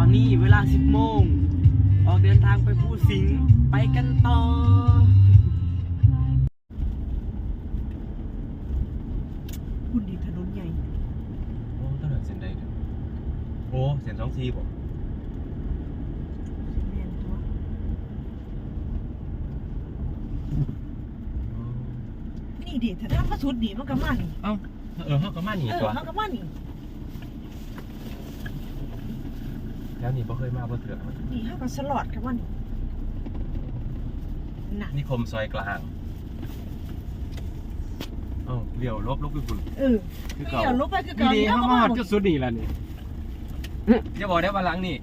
ตอนนี้เวลา 10 โมง ออกเดินทางไปภูสิงห์ไปกันต่อ คุณดีถนนใหญ่ โอ้ถนนเส้นใดเนี่ยโอ้เส้นสองทีบ่แม่นตัวนี่ดิถ้าทำมาสุดดีมันก็มานี่เอ้าเออเฮาก็มานี่เออตัว มันก็มานี่ แล้วนี่บ่เคยมาบ่เถื่อนี่เฮาก็สลอดกับมันน่ะนิคมซอยกลางเอ้าเลี้ยวลบลบไปพุ่นเออคือนี่เก่าเอาลบไปคือเก่าดีนี่ๆเฮาเขาก็มามาหอดหมดจุดสุดนี่แล้วนี่อย่าบอกได้ว่าหลังนี่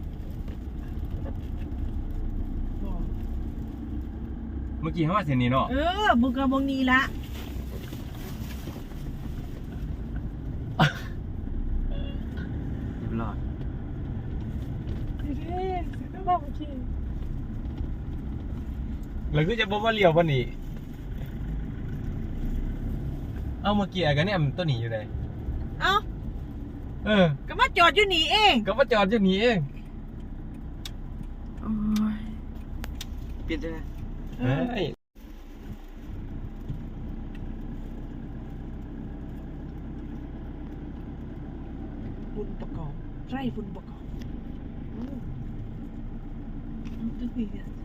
เมื่อกี้เฮามาเส้นนี้เนาะเออมึงก็บ่งนี้ละ เรียบร้อย เด้ก็บอกเมื่อกี้ แล้วคือจะบ่ว่าเลี้ยวบ่นี่เอ้าเมื่อกี้อะกันเนี่ยมันตัวนี้อยู่ไหนเอ้าเออ ก็มาจอดอยู่นี่เองก็มาจอดอยู่นี่เองโอ้ยเปลี่ยนใจนะเอเฮ้อยบุญประกอบ ไร่บุญประกอบอืมเอาตึกอีกอะตัวนี้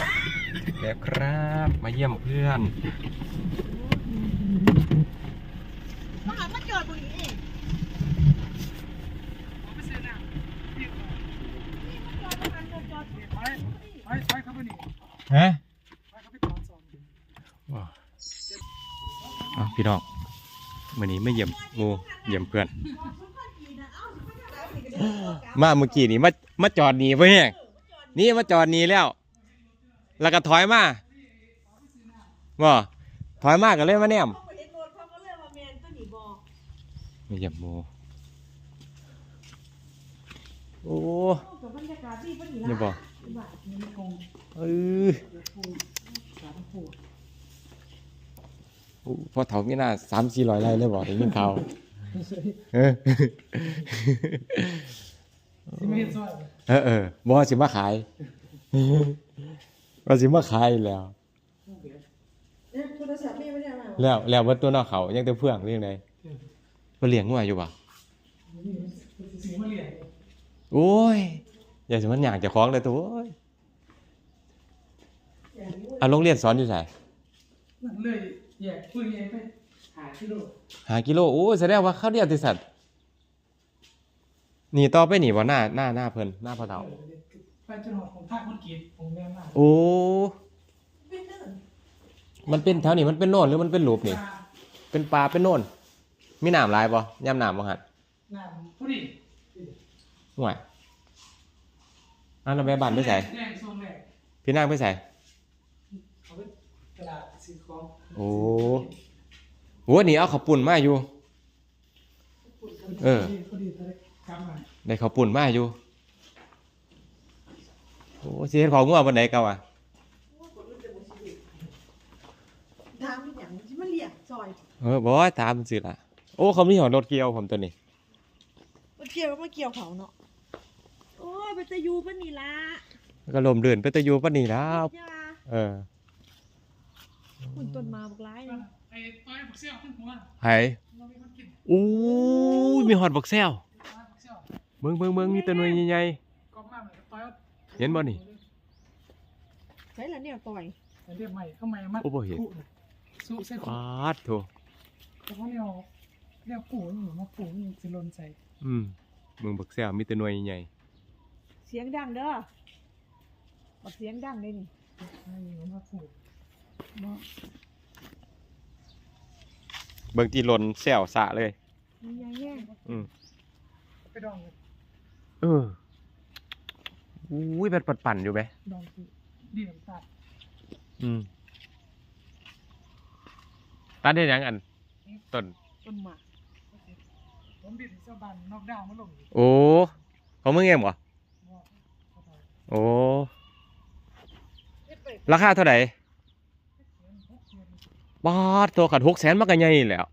แล้วแล้วครับ มาเยี่ยมเพื่อน มาหามาจอดตรงนี้เอง ฮะว้าวอะพี่น้อง วันนี้ไม่เยี่ยมหมูเยี่ยมเพื่อน มาเมื่อกี้นี่มามาจอดหนีไปเนี่ยนี่มาจอดหนีแล้ว แล้วก็ถอยมาบ่ถอยมากันเลยมาแนมเขาไปเห็นรถเขาก็เลยว่าแมนตัวนี้บอไม่เยี่ยมหมูโอ้กับบรรยากาศที่ปนี่นี่ละบ่บ้านนี่กงเออสามผูโอ้ พอเถามีหน้าสามสี่ร้อยไร่เลยบ่ได้ยินข่าวเออเออเออบ่ว่าสิมาขายว่าสิมาขายแล้วเอ๊ะโทรศัพท์แม่ไม่ได้มาแล้วแล้วว่าตัวนอกเขายังแต่เพื่องเรื่องใดมาเลี้ยงงัวอยู่ป่ะโอ้ยอย่าสิมันอยากจะคล้องเลยตัวโอ้ยอะโรงเรียนสอนอยู่ไสนั่นเลย แยกคุยเองไปหาที่โลหากิโลโอ้ยแสดงว่าเขาเรียนที่สัตว์นี่ต่อไปนี่บ่หน้าหน้าหน้าเพิ่นหน้าพ่อเฒ่า ไปจนหอดของภาคคนกรีดของแม่มากโอ้เป็นเนินมันเป็นแถวนี้มันเป็นโน่นหรือมันเป็นหลูปนี่ปลาเป็นปลาเป็นโน่นมีน้ำหลายบ่ย่ำน้ำบ่หัดน้ำพอดีห่วยอะแล้วแม่บ้านไปใส่แรงทรงแรงพี่นางไปใส่เขาไปตลาดซื้อของ โอ้โหนี่เอาข้าวปุ่นมาอยู่ เออ พอดีพอดีกำมาได้ข้าวปุ่นมาอยู่ โอ้สิเฮ็ดของงัวบนไหนเก่าอะทางเป็นอย่างที่มันเรียกซอยเออบ่ว่าตามมันสิล่ะ โอ้เขามีหอรถเกี่ยวผมตัวนี้มาเกี่ยวมาเกี่ยวเขาเนาะโอ้ยไปจะอยู่ปะนี่ละแล้วก็ลมเดินไปแตะยูปานนี้แล้วจ้าเออ คุณต้นมาบอกร้ายเลยไอ้ต้อยบักเซี่ยวขึ้นหัวไผเรามีคนกินอู้ยมีหอดบักแซวต้อยบักเซี่ยวเบิ่งเบิ่งเบิ่งมีแตัวหน่วยใหญ่กองน้ำเลยต้อยเห็นบ่นี่ ใช่แล้วเนี่ยต่อยเรียกใหม่เข้าใหม่มัดโอ้บ่เห็นสู้เส้นๆปาดโถแต่เขาเรียกเรียกปู่นี่มาปู่นี่สิลนใจอืมเบิ่งบักแซวมีแตัวหน่วยใหญ่เสียงดังเด้อบอกเสียงดังเลยนี่นี่มาปู่บ่ เบิ่งที่หล่นแซวสะเลย มียังแย่งอืมไปดองเลยเอออุ้ยแบบปั่นๆอยู่ไหมดองคือดีน้ำตาลอืมตัดได้ยังอันต้นต้นหมากผมบิดเสื้อบันนอกดาวมาลงโอ้เขามึงเองบ่ว่าโอ้ ราคาเท่าไหร่ บาทตัวขัดหกแสนมากกันใหญ่แล้ว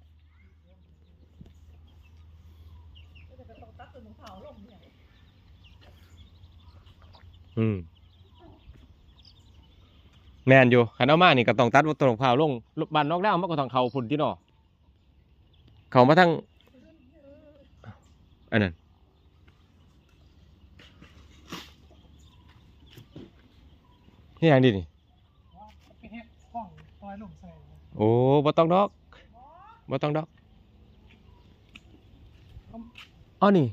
อืมแมนอยู่ขันเอามานี่ก็ต้องตัดวัตถุของเผาลงบ้านนอกแล้วมันก็ต้องเขาพุ่นที่นอเขามาทั้งอันนั้นนี่อย่างดีนี่ โอ้บ่ต้องดอกบ่ต้องดอกเอนี่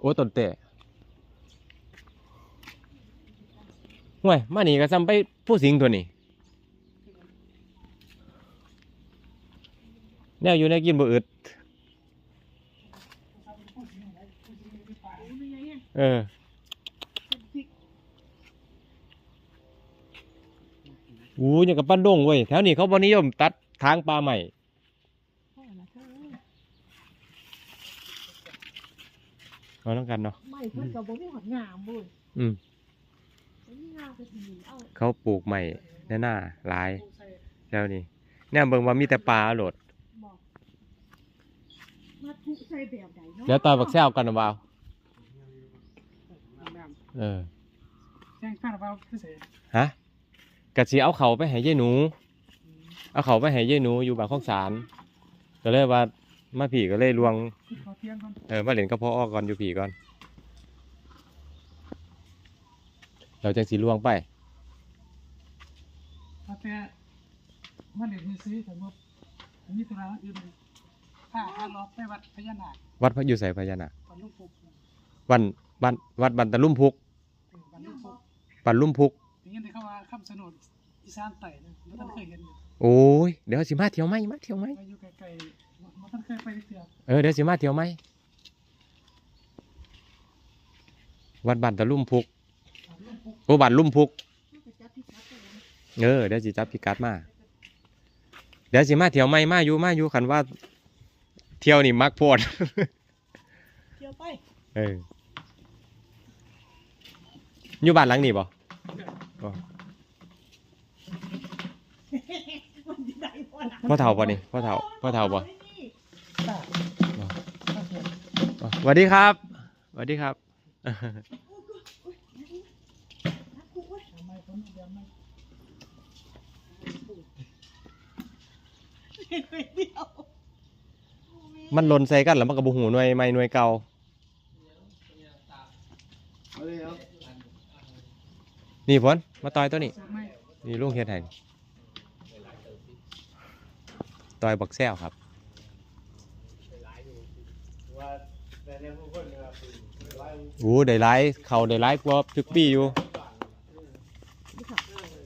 โอ้ต้นเตะห่วยมานี่ก็ซ้ำไปผู้สิงตัวนี้แนวอยู่ในกินบ่อึดเออ อู้ยอย่างกับปั้นดงเว้ยแถวนี้เขาบ่นิยมตัดทางปลาใหม่เอาต้องกันเนาะไม่เพิ่นก็บ่มีหอดงามเว้ยอืมบ่มีงามก็สิเอาเขาปลูกใหม่แน่หน้าหลาย แล้วนี่เนี่ยเบิ่งว่ามีแต่ปลาโหลดบอกมาทุใส่แบบใดเนาะแล้วตอนบักแซวกันนะบ่าวเออแจ้งข้าราชการพิเศษฮะ กะสิเอาเขาไปให้ยายหนู เอาเขาไปให้ยายหนูอยู่บางข้องสารก็เลยว่ามาผีก็เลยลวงที่เขาเที่ยงก่อนเออมาเล่นกับพ่ออ้อก่อนอยู่ผีก่อน เราจังสีลวงไปพอแต่มาเรียนมือซื้อแต่ว่ามีธุระอื่นถ้าถ้ารอไปวัดพญานาควัดพระอยู่ใส่พญานาคตอนลูกปุกวันวันวัดบันตะลุ่มพุก เออวันลูกปุกปันลุ่มพุก อย่างนี้เขาว่าคำสนดอีสานไต่นะมันท่านเคยเห็นอยู่โอ้ยเดี๋ยวสิมาเที่ยวไหมมาเที่ยวไหมไปอยู่ไกลๆมันท่านเคยไปเที่ยวเออเดี๋ยวสิมาเที่ยวไหมวัดบันตะลุ่มพุกโอ้บันลุ่มพุกไปจับที่ชัดเลยนะเออเดี๋ยวสิจับพิกัดมาเดี๋ยวสิมาเที่ยวไหมมาอยู่มาอยู่คันว่า เที่ยวนี่มักโพดเที่ยวไปเอออยู่บ้านหลังนี้บ่มันสิได้ บ่ล่ะพ่อเฒ่าบ่นี่พ่อเฒ่าพ่อเฒ่าบ่ตาตาเที่ยวอ๋อสวัสดีครับสวัสดีครับทำไมผมเดี๋ยวไม่เห็นไปเดียวมันหล่นใส่กันแล้วมันก็บ่หูหน่วยใหม่หน่วยเก่า นี่ฝนมาต่อยตัวนี้ไม่นี่ลุงเฮ็ดให้นี่ต่อยบักแซวครับโอ้ได้หลายเขาได้หลายกว่าทุกปีอยู่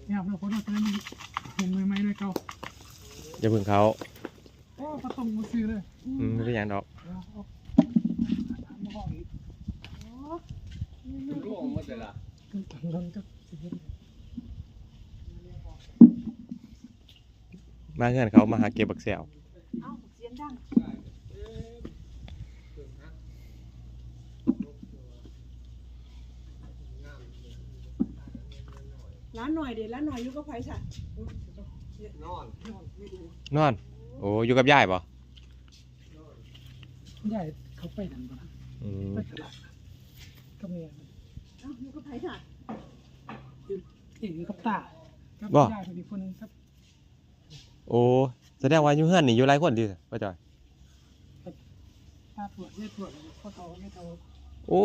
เนี่ยเราคนเราจะได้เห็นใหม่ๆเลยเขาอย่าเพึ่งเขาโอ้ประตูมือซื้อเลยอืมไม่เป็นหยังดอกเอาเอามาห้องอีกขึ้นตังลงก็สิเห็น มาเงื่อนเขามาหาเก็บบักแซวเอ้าเสียงดังร้านหน่อยเดี๋ยวร้านหน่อยอยู่กับไผสัตว์นอนนอน โอ้อยู่กับยายป่ะใหญ่เขาไปนั่นบ่นะอืมไปตลาดก็เมียมันเอ้าอยู่กับไผสัตว์ เองกับตากับยายคนอีกคนนึงครับโอ้แสดงว่าอยู่เฮือนนี่อยู่หลายคนดิป้าจอย ตาปวดไม่ปวดพ่อเขาไม่เท่าโอ้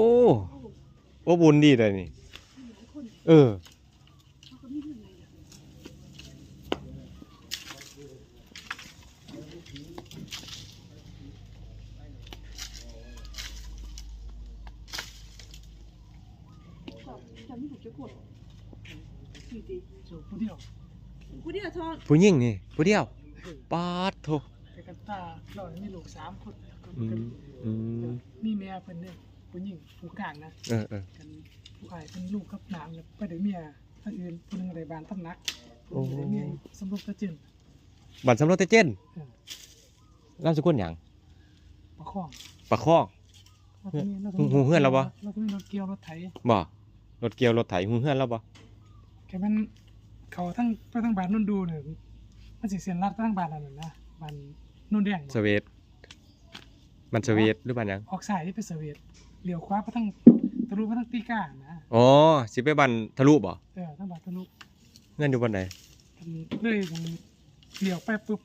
โอ้บุญดีเลยนี่ เออเขาก็มีเรื่องอะไรนะจำไม่ถูกจะกด สี่ตีสู่ผู้เดียวกูเนี่ยทอนผู้หญิงนี่ผู้เดียวปาดโถแต่กับตาเรามีลูกสามคนอืมอืมมีแม่เพิ่นเนี่ยผู้หญิงผู้กลางนะเออเออกันผู้ชายเป็นลูกกับนางแล้วไปได้เมียท่านอื่นผู้หนึงได้บ้านตำหนักผู้หนึงได้เมียอยู่สมรบตะจินบัตรสำรวจเตเจนเออนามสกุลหยังประคองปะคองเราก็มีราก็หูมีหูเฮือนเราบ่เราก็มีรถเกี่ยวรถไถบ่รถเกี่ยวรถไถหูเฮือนแล้วบ่ แค่มันเขาทั้งไปทั้งบ้านนุ่นดูเนี่ยมันสิเสียนรัดทั้งบ้านนั่นนะบ้านนุ่นแดงบ่สวีทมันสวีทหรือบ้านหยังออกสายที่เป็นสวีทเลี้ยวขวาไปทั้งทะลุไปทั้งตีก้านะอ๋อสิไปบ้านทะลุบ่เออทั้งบ้านทะลุเงินอยู่บ้านไหนมันเลยมันเลี้ยวไปปุ๊บ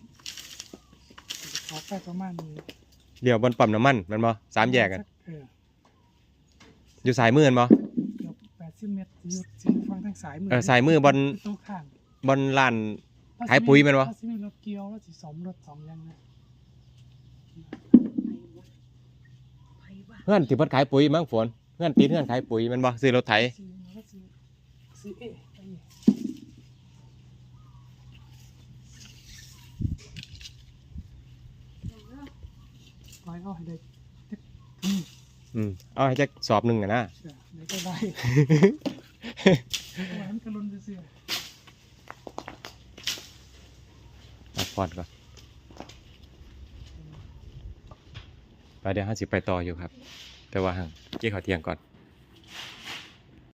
ขอไปประมาณนี้เดี๋ยวบนปั๊มน้ำมันแมันบ่สามแยกกันเอออยู่สายมือแม่นบ่เกือบแปด สิบเมตรอยู่เส้นฟังทางสายมือเออสายมือบนตรงข้างบนลาน ขายปุ๋ยแม่นบ่ ถ้าสิมีรถเกี่ยวแล้วสิสมรถสองอยังนะไปวะเพื่อนที่เพิ่นขายปุ๋ยมั้งฝนเพื่อนตีเพื่อนขายปุ๋ยแมันบ่ซื้อรถไถซื้อมาแล้วซื้อซื้อเอ๊ะไปนี่ปล่อยเอาให้ได้ติ๊บอืม อืมเอาให้จักสอบหนึงอะนะเดี๋ยวไหนก็ได้หวานกระลุนเสียพักผ่อนก่อนไปเดี๋ยวห้าสิบไปต่ออยู่ครับ แต่ว่าห่างเกี่ยวขอเที่ยงก่อน